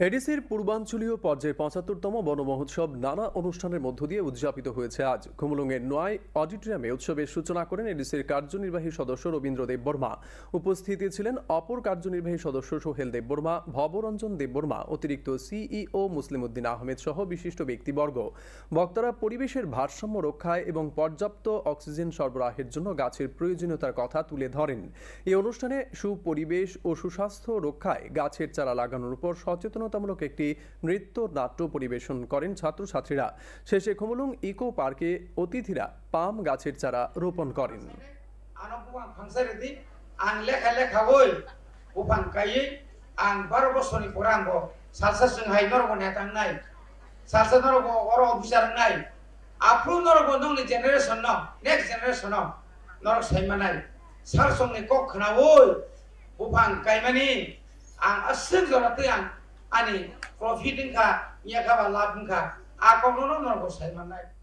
এডিসির পূর্বাঞ্চলীয় পর্যায়ে পঁচাত্তরতম বনমহোৎসব নানা অনুষ্ঠানের মধ্য দিয়ে উদযাপিত হয়েছে আজ। খুমলুঙের নয় অডিটোরিয়ামে উৎসবের সূচনা করেন এডিসির কার্যনির্বাহী সদস্য রবীন্দ্র দেববর্মা উপস্থিতি ছিলেন অপর কার্যনির্বাহী সদস্য সোহেল দেববর্মা ভবরঞ্জন দেববর্মা অতিরিক্ত সিইও মুসলিম উদ্দিন আহমেদ সহ বিশিষ্ট ব্যক্তিবর্গ। বক্তারা পরিবেশের ভারসাম্য রক্ষায় এবং পর্যাপ্ত অক্সিজেন সরবরাহের জন্য গাছের প্রয়োজনীয়তার কথা তুলে ধরেন। এই অনুষ্ঠানে সুপরিবেশ ও সুস্বাস্থ্য রক্ষায় গাছের চারা লাগানোর উপর সচেতনতামূলক একটি নৃত্য নাট্য পরিবেশন করেন ছাত্রছাত্রীরা শেষে খুমলুং ইকো পার্কে অতিথিরা পাম গাছের চারা রোপণ করেন norgo oro officer nai apru norgo nong ni generation no next generation no norgo saima nai sar